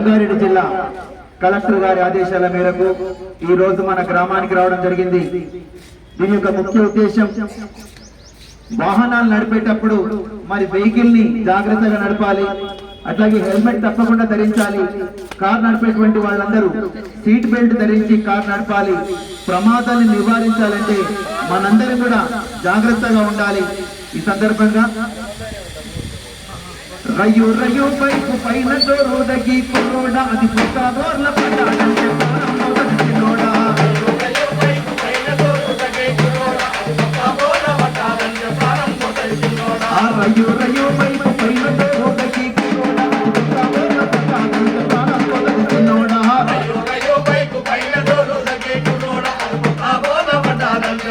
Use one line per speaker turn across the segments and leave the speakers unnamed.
రంగారెడ్డి జిల్లా కలెక్టర్ గారి ఆదేశాల మేరకు ఈ రోజు మన గ్రామానికి రావడం జరిగింది. దీని యొక్క ముఖ్య ఉద్దేశం వాహనాలు నడిపేటప్పుడు మరి వెహికల్ని జాగ్రత్తగా నడపాలి అట్లాగే హెల్మెట్ తప్పకుండా ధరించాలి కార్ నడిపేటువంటి వాళ్ళందరూ సీట్ బెల్ట్ ధరించి కార్ నడపాలి ప్రమాదాన్ని నివారించాలంటే మనందరం కూడా జాగ్రత్తగా ఉండాలి. ఈ సందర్భంగా రయ్యు పైపు పైన డోరు దగి కుర్రోడ అది పుట్ట డోర్ల పడ్డాడంటే ప్రాణం పైపు పైన అది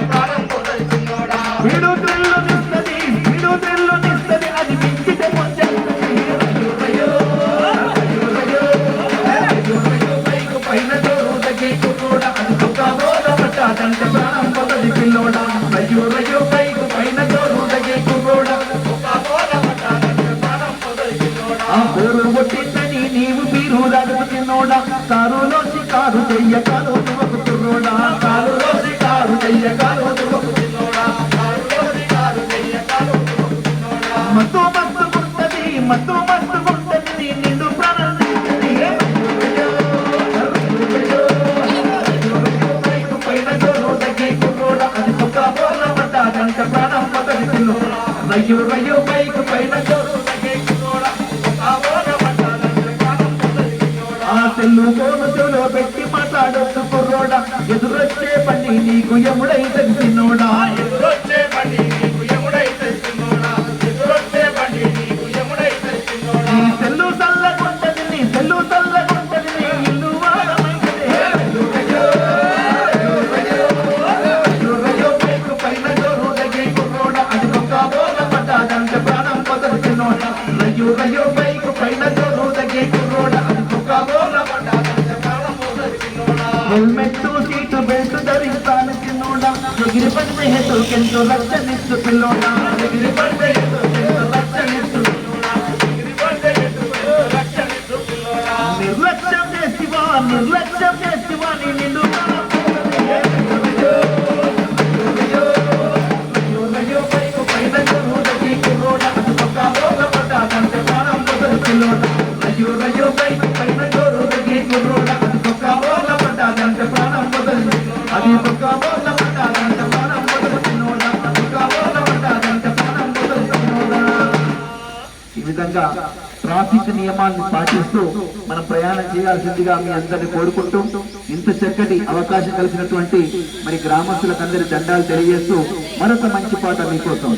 ప్రాణం విడుదల నిస్తది, విడుదల డోర్ల ప్రాణం పైన డోరు కుర్రోడ. ఆ పేరు కొట్టిందని నీవు మీరు దాడుతున్నోడా కారులోసి కారు చెయ్య కారు తువకుతున్నోడా కారులోసి కారు చెయ్య కారు రయ్యు రయ్యు పైకి పైన ఆ తెల్లు కోను చెవులో పెట్టి మాట్లాడొద్దు కుర్రోడా. ఎదురొచ్చే పని నీకు ఎముడై తెలిసినోడా
ఎదురొచ్చే
రయ్యో, రయ్యో, పైకు పైన జోరు తగ్గి కుర్రోడా, అది ఒక్క బోర్ల పడ్డాదంటే ప్రాణం మొదటి చిన్నోడా. హెల్మెట్ సీటు బెల్ట్ ధరించాలి చిన్నోడా ఎగిరి పడితే హెతుకెంతో రక్షణిస్తు పిల్లోడా ఎగిరి పడితే హెతుకెంతో రక్షణిస్తు
ఇది పడితే ఎదురు రక్షణిస్తు పిల్లోడా.
నిర్లక్ష్యం చేసివా నిర్లక్ష్యం చేసివా నీ నిన్ను విధంగా ట్రాఫిక్ నియమాన్ని పాటిస్తూ మనం ప్రయాణం చేయాల్సిందిగా మీ అందరిని కోరుకుంటూ ఇంత చక్కటి అవకాశం కలిసినటువంటి మరి గ్రామస్తులకు అందరి దండాలు తెలియజేస్తూ మరొక మంచి పాట మీకోసం